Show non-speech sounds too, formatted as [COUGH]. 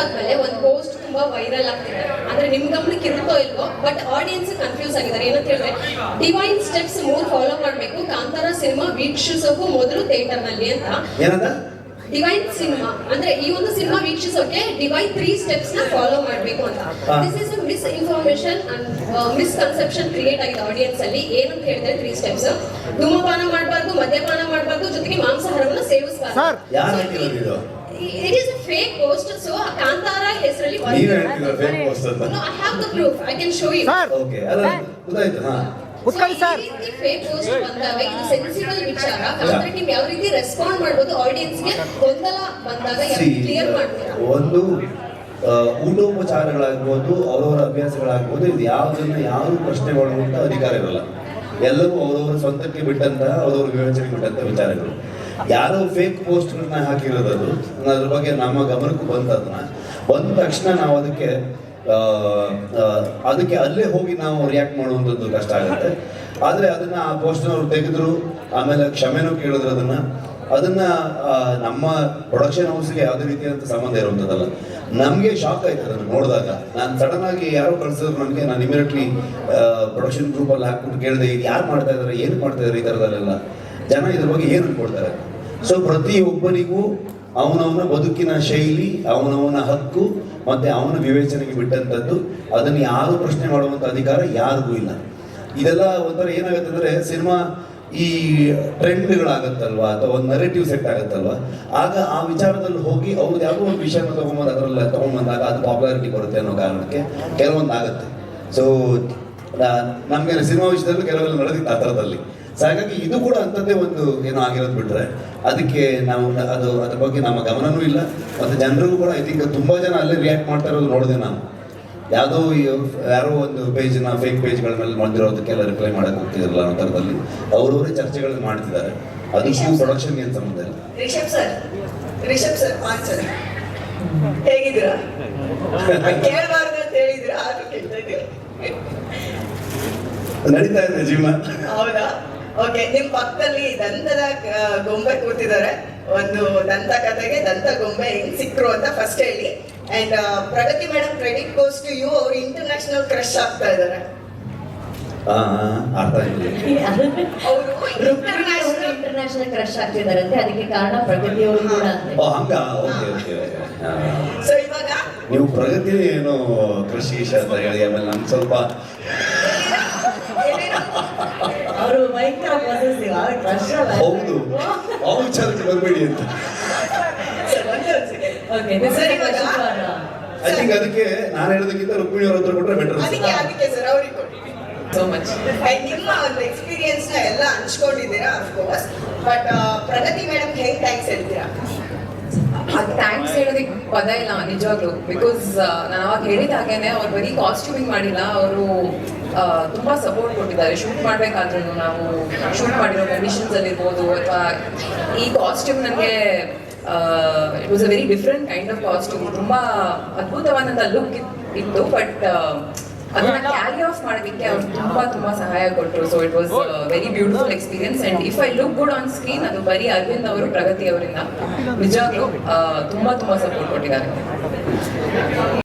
ಆದ್ಮೇಲೆ ಒಂದು ಪೋಸ್ಟ್ ತುಂಬಾ ವೈರಲ್ ಆಗ್ತಿದೆ. ಅಂದ್ರೆ ನಿಮ್ ಗಮನಕ್ಕೆ ಇರುತ್ತೋ ಇಲ್ವೋ ಬಟ್ ಆಡಿಯನ್ಸ್ ಕನ್ಫ್ಯೂಸ್ ಆಗಿದ್ದಾರೆ. ಏನಂತ ಹೇಳಿದ್ರೆ ಡಿವೈನ್ ಸ್ಟೆಪ್ಸ್ ಮೂರ್ ಫಾಲೋ ಮಾಡ್ಬೇಕು. ಕಾಂತಾರ ಸಿನಿಮಾ ವೀಕ್ಷಿಸೋಕು ಮೊದಲು ಥಿಯೇಟರ್ನಲ್ಲಿ ಅಂತ ಡಿವೈನ್ ಸಿನಿಮಾ ಅಂದ್ರೆ ಈ ಒಂದು ಸಿನಿಮಾ ವೀಕ್ಷಿಸೋಕೆ ಡಿವೈನ್ ತ್ರೀ ಸ್ಟೆಪ್ಸ್ನ ಫಾಲೋ ಮಾಡ್ಬೇಕು ಅಂತ. This is misinformation and misconception create ಆಗಿದೆ ಆಡಿಯನ್ಸ್ ಅಲ್ಲಿ. ಏನಂತ ಹೇಳಿದ್ರೆ ತ್ರೀ ಸ್ಟೆಪ್ಸ್ ಧೂಮಪಾನ ಮಾಡಬಾರ್ದು ಮದ್ಯಪಾನ ಮಾಡಬಾರ್ದು ಜೊತೆಗೆ ಮಾಂಸಾಹಾರವನ್ನು ಸೇವಿಸಬಾರ್ದು. It is a fake post so Kantara ಹೆಸರಲ್ಲಿ ನೀವ್ ಹೇಳ್ತಿರೋ ಫೇಕ್ ಪೋಸ್ಟ್ ಅಂತ? I have the proof I can show you sir okay ಅಲ್ಲ ಗೊತ್ತಾಯ್ತು ಹಾ. ಕುತ್ಕೊಳ್ಳಿ ಸರ್ ಫೇಕ್ ಪೋಸ್ಟ್ ಬಂದಾಗ ಇದು ಸೆನ್ಸಿಬಲ್ ವಿಚಾರ. ಕಾಂತಾರ ಟೀಮ್ ಯಾವ ರೀತಿ ರೆಸ್ಪಾಂಡ್ ಮಾಡಬಹುದು ಆಡಿಯನ್ಸ್ಗೆ ಗೊಂದಲ ಬಂದಾಗ ಯಾವ See, ಕ್ಲಿಯರ್ ಮಾಡ್ತೀರಾ? ಒಂದು ಆ, ಊಟೋಪಚಾರಗಳಾಗ್ಬೋದು ಅವರವರ ಅಭ್ಯಾಸಗಳಾಗ್ಬೋದು ಇದು ಯಾವುದನ್ನ ಯಾರು ಪ್ರಶ್ನೆ ಮಾಡುವಂತ ಅಧಿಕಾರ ಇರಲ್ಲ. ಎಲ್ಲವೂ ಅವರವರ ಸ್ವಂತಕ್ಕೆ ಬಿಟ್ಟಂತಹ ಅವರವರ ವಿವೇಚನೆ ಬಿಟ್ಟಂತಹ ವಿಚಾರಗಳು. ಯಾರೋ ಫೇಕ್ ಪೋಸ್ಟ್ಗಳನ್ನ ಹಾಕಿರೋದು ಅದ್ರ ಬಗ್ಗೆ ನಮ್ಮ ಗಮನಕ್ಕೂ ಬಂದದನ್ನ ಬಂದ ತಕ್ಷಣ ನಾವು ಅದಕ್ಕೆ ಅದಕ್ಕೆ ಅಲ್ಲೇ ಹೋಗಿ ನಾವು ರಿಯಾಕ್ಟ್ ಮಾಡುವಂಥದ್ದು ಕಷ್ಟ ಆಗುತ್ತೆ. ಆದ್ರೆ ಅದನ್ನ ಆ ಪೋಸ್ಟ್ ಅವ್ರು ತೆಗೆದ್ರು, ಆಮೇಲೆ ಕ್ಷಮೆನೂ ಕೇಳಿದ್ರು ಅದನ್ನ. ಅದನ್ನ ನಮ್ಮ ಪ್ರೊಡಕ್ಷನ್ ಹೌಸ್ಗೆ ಯಾವುದೇ ರೀತಿಯಾದಂಥ ಸಂಬಂಧ ಇರುವಂಥದ್ದಲ್ಲ. ನಮಗೆ ಶಾಕ್ ಆಯ್ತು ಅದನ್ನು ನೋಡಿದಾಗ. ನಾನು ಸಡನ್ ಆಗಿ ಯಾರೋ ಕಳ್ಸಿದ್ರು ನನಗೆ, ನಾನು ಇಮಿಡಿಯೇಟ್ಲಿ ಪ್ರೊಡಕ್ಷನ್ ಗ್ರೂಪಲ್ಲಿ ಹಾಕ್ಬಿಟ್ಟು ಕೇಳಿದೆ, ಇದು ಯಾರು ಮಾಡ್ತಾ ಇದ್ದಾರೆ ಏನು ಮಾಡ್ತಾ ಇದ್ದಾರೆ ಈ ಥರದಲ್ಲೆಲ್ಲ ಜನ ಇದ್ರ ಬಗ್ಗೆ ಏನು ಅನ್ಕೊಳ್ತಾರೆ? ಸೊ ಪ್ರತಿಯೊಬ್ಬನಿಗೂ ಅವನವನ ಬದುಕಿನ ಶೈಲಿ, ಅವನವನ ಹಕ್ಕು, ಮತ್ತೆ ಅವನ ವಿವೇಚನೆಗೆ ಬಿಟ್ಟಂಥದ್ದು ಅದನ್ನು ಯಾರು ಪ್ರಶ್ನೆ ಮಾಡುವಂಥ ಅಧಿಕಾರ ಯಾರಿಗೂ ಇಲ್ಲ. ಇದೆಲ್ಲ ಒಂಥರ ಏನಾಗುತ್ತೆ ಅಂದ್ರೆ ಸಿನಿಮಾ ಈ ಟ್ರೆಂಡ್ಗಳಾಗತ್ತಲ್ವಾ, ಅಥವಾ ಒಂದು ನರೇಟಿವ್ ಸೆಟ್ ಆಗುತ್ತಲ್ವಾ, ಆಗ ಆ ವಿಚಾರದಲ್ಲಿ ಹೋಗಿ ಅವ್ರು ಯಾವುದೋ ಒಂದು ವಿಷಯನ ತೊಗೊಂಬಂದು ಅದರಲ್ಲಿ ತೊಗೊಂಬಂದಾಗ ಅದು ಪಾಪ್ಯುಲಾರಿಟಿ ಬರುತ್ತೆ ಅನ್ನೋ ಕಾರಣಕ್ಕೆ ಕೆಲವೊಂದು ಆಗುತ್ತೆ. ಸೊ ನಮಗೆ ಸಿನಿಮಾ ವಿಷಯದಲ್ಲೂ ಕೆಲವೆಲ್ಲ ನಡೆದಿತ್ತು ಆ ಥರದಲ್ಲಿ ಸೊ ಹಾಗಾಗಿ ಇದು ಕೂಡ ಅಂಥದ್ದೇ ಒಂದು ಏನೋ ಆಗಿರೋದು ಬಿಟ್ರೆ ಅದಕ್ಕೆ ನಾವು ಅದು ಅದ್ರ ಬಗ್ಗೆ ನಮ್ಮ ಗಮನನೂ ಇಲ್ಲ. ಮತ್ತು ಜನರಿಗೂ ಕೂಡ ಐ ಥಿಂಕ್ ತುಂಬ ಜನ ಅಲ್ಲೇ ರಿಯಾಕ್ಟ್ ಮಾಡ್ತಾ ಇರೋದು ನೋಡಿದೆ ನಾನು. ಯಾವುದೋ ಯಾರೋ ಒಂದು ಪೇಜ್ನ ಫೇಕ್ ಪೇಜ್ಗಳ ಮೇಲೆ ಮಾಡಿರೋದಕ್ಕೆಲ್ಲ ರಿಪ್ಲೈ ಮಾಡಕ್ಕೆ ಹೋಗ್ತಿದ್ರಲ್ಲ ಅನ್ನೋ ಥರದಲ್ಲಿ ಅವರವರೇ ಚರ್ಚೆಗಳನ್ನ ಮಾಡ್ತಿದ್ದಾರೆ. ಅದಕ್ಕೂ ಪ್ರೊಡಕ್ಷನ್ ಏನು ಸಂಬಂಧ ಇಲ್ಲ. ರಿಷಬ್ ಸರ್. ರಿಷಬ್ ಸರ್ ಪಾಂಚ್ ಸರ್. ಹೇಗಿದ್ದೀರಾ? [LAUGHS] ಕೇಳಬಾರ್ದು ಅಂತ ಹೇಳಿದ್ರ ಆದ್ರೂ ಕೇಳ್ತಾ ಇದ್ದೀರಾ? ನಡೀತಾ ಇದೆ ಜೀವನ. ಹೌದಾ? ಓಕೆ ನಿಮ್ ಪಕ್ಕದಲ್ಲಿ ದಂತದ ಗೊಂಬೆ ಕೂತಿದ್ದಾರೆ. ಒಂದು ದಂತ ಕಥೆಗೆ ದಂತ ಗೊಂಬೆ ಹೆಂಗ್ ಸಿಕ್ರು ಅಂತ ಫಸ್ಟ್ ಹೇಳಿ. And Pragathi madam credit goes to you ಅವ್ರು ಇಂಟರ್ನ್ಯಾಷನಲ್ ಕ್ರಶ್ ಆಗ್ತಾ ಇದ್ದಾರೆ. ಅವರು ಇಂಟರ್ನ್ಯಾಷನಲ್ ಕ್ರಶ್ ಆಗ್ತಿದ್ದಾರೆ ಅಂತ ಅದಕ್ಕೆ ಕಾರಣ ಪ್ರಗತಿ ಅವರು ಕೂಡ ಹಂಗ? ಓಕೆ ಓಕೆ ಸೊ ಇವಾಗ ನೀವು ಪ್ರಗತಿ ಏನು ಕೃಷಿ ಅಂತ ಹೇಳಿ ಆಮೇಲೆ ನಮ್ಗೆ ಸ್ವಲ್ಪ ಅವರು ಭಯಂಕರ ಅವ್ರ ಹೌದು. ಆ ವಿಚಾರಕ್ಕೆ ಬರಬೇಡಿ ಅಂತ. ಐ ಥಿಂಕ್ ಅದಕ್ಕೆ ನಾನು ಹೇಳೋದಕ್ಕಿಂತ ರುಕ್ಮಿಣಿ ಅವ್ರ ಹತ್ರ ಕೊಟ್ಟರೆ ಬೆಟರ್ ಅದಕ್ಕೆ ಅದಕ್ಕೆ ಸರ್ ಅವ್ರಿಗೆ ಕೊಡಿ. ಸೋ ಮಚ್ ನಿಮ್ಮ ಒಂದು ಎಕ್ಸ್ಪೀರಿಯನ್ಸ್ನ ಎಲ್ಲ ಹಂಚ್ಕೊಂಡಿದ್ದೀರಾ? Of course but Pragathi madam ಹೆಂಗ್ ಥ್ಯಾಂಕ್ಸ್ ಥ್ಯಾಂಕ್ಸ್ ಹೇಳೋದಕ್ಕೆ ಪದ ಇಲ್ಲ ನಿಜವಾಗ್ಲೂ. ಬಿಕಾಸ್ ನಾನು ಅವಾಗ ಹೇಳಿದ ಹಾಗೇನೆ, ಅವ್ರು ಬರೀ ಕಾಸ್ಟ್ಯೂಮಿಂಗ್ ಮಾಡಿಲ್ಲ, ಅವರು ತುಂಬಾ ಸಪೋರ್ಟ್ ಕೊಟ್ಟಿದ್ದಾರೆ. ಶೂಟ್ ಮಾಡ್ಬೇಕಾದ್ರೂ ನಾವು ಶೂಟ್ ಮಾಡಿರೋ ಕಂಡೀಷನ್ಸ್ ಅಲ್ಲಿ ಇರ್ಬೋದು ಅಥವಾ ಈ ಕಾಸ್ಟ್ಯೂಮ್ ನನಗೆ it was a very different kind of costume ತುಂಬಾ ಅದ್ಭುತವಾದಂತ ಲುಕ್ ಇತ್ತು ಬಟ್ ಅದನ್ನ ಕ್ಯಾರಿ ಆಫ್ ಮಾಡೋದಕ್ಕೆ ಅವ್ರು ತುಂಬಾ ತುಂಬಾ ಸಹಾಯ ಕೊಟ್ಟರು so it was very beautiful experience and if I look good on screen ಅದು ಬರೀ ಅರವಿಂದ್ ಅವರು, ಪ್ರಗತಿ ಅವರಿಂದ, ನಿಜವಾಗ್ಲೂ ತುಂಬಾ ತುಂಬಾ ಸಪೋರ್ಟ್ ಕೊಟ್ಟಿದ್ದಾರೆ.